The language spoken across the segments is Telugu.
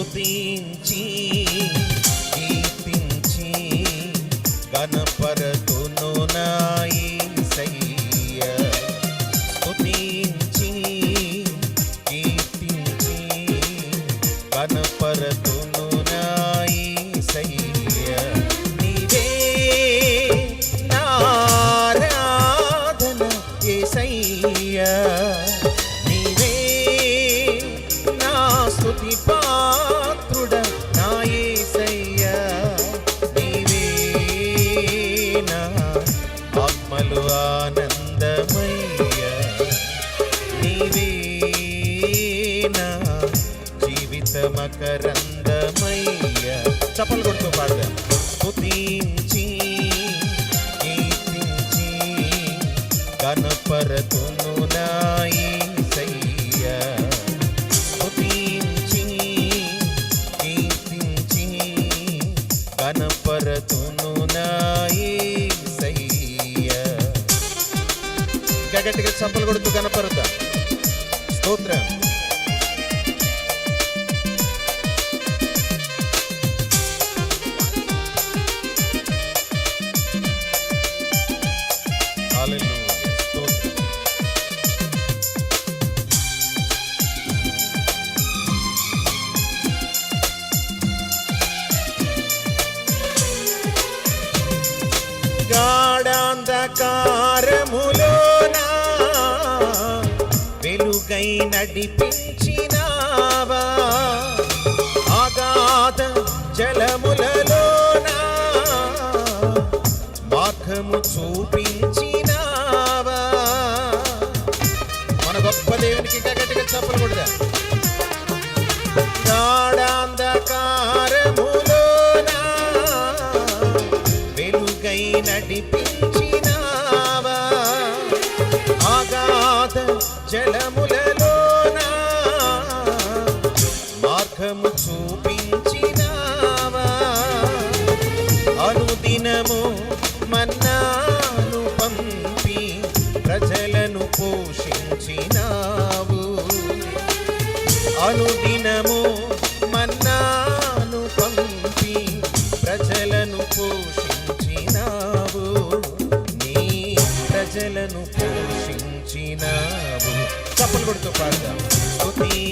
స్తుతించి స్తుతి పాత్రుడ నాయసయ్య. యేసయ్య ఆత్మలు ఆనందమయ్య. నీవే జీవిత మకరందమయ్య చప్పలు కొడుతూ పాడదాం స్తుతించి కీర్తించి కనపరతును నాయసయ్య ఇంకా గట్టిగా చప్పలు కొడుతూ కనపరుతా స్తోత్రం. హల్లెలూయా స్తోత్రం. నడిపించినావా? ఆగాధ జలములలోనా? మార్గము చూపించినావా? మన గొప్ప దేవునికి ఇంకా గట్టిగా చెప్పలు కూడా గాఢాంధకారములోనా? వెలుగై నడిపించినావా? ఆగాధ జలములలో మార్గము చూపించినావా? అనుదినము మన్నాను పంపి ప్రజలను పోషించినావు. అనుదినము మన్నాను పంపి ప్రజలను పోషించినావు. నీ ప్రజలను పోషించినావు. చప్పలు కొడుతూ పాడదాం. స్తుతించి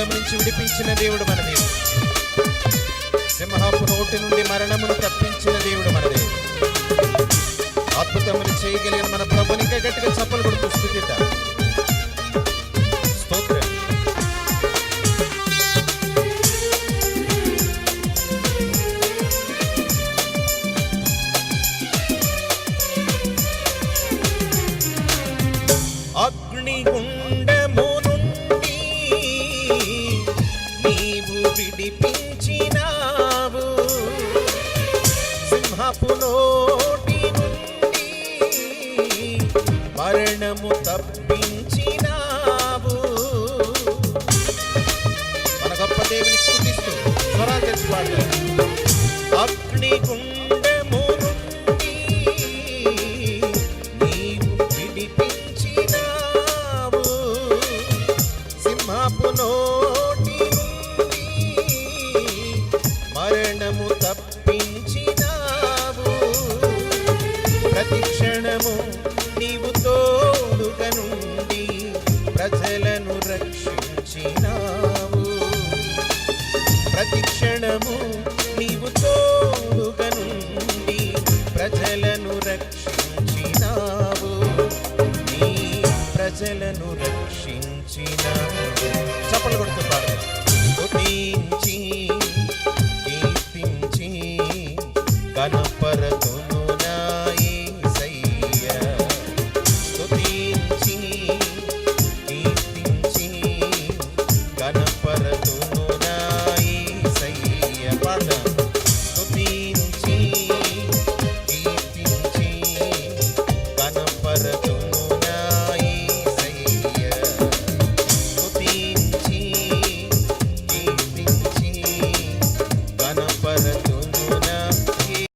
అగ్నిగుండం నుంచి విడిపించిన దేవుడు మన దేవుడు. సింహపు నోటి నుండి మరణమును తప్పించిన దేవుడు మన దేవుడు. అద్భుతములు చేయగలిగిన మన ప్రభుని గట్టిగా చప్పలు కొడుతుంది మరణము తప్పించినావు. మన గొప్ప దేవుని స్థుతిస్తూ స్వరాలు తెచ్చుకోవాలి అగ్నిగుండము నుండి నీవు విడిపించినావు. సింహపు నోటి మరణము తప్పించినావు. ప్రతి క్షణము ప్రజలను రక్షించినావు. ప్రతి క్షణము నీవు తోడుగా నుండి ప్రజలను రక్షించినావు. నీ ప్రజలను రక్షించినావు. చప్పలు కొడుతూ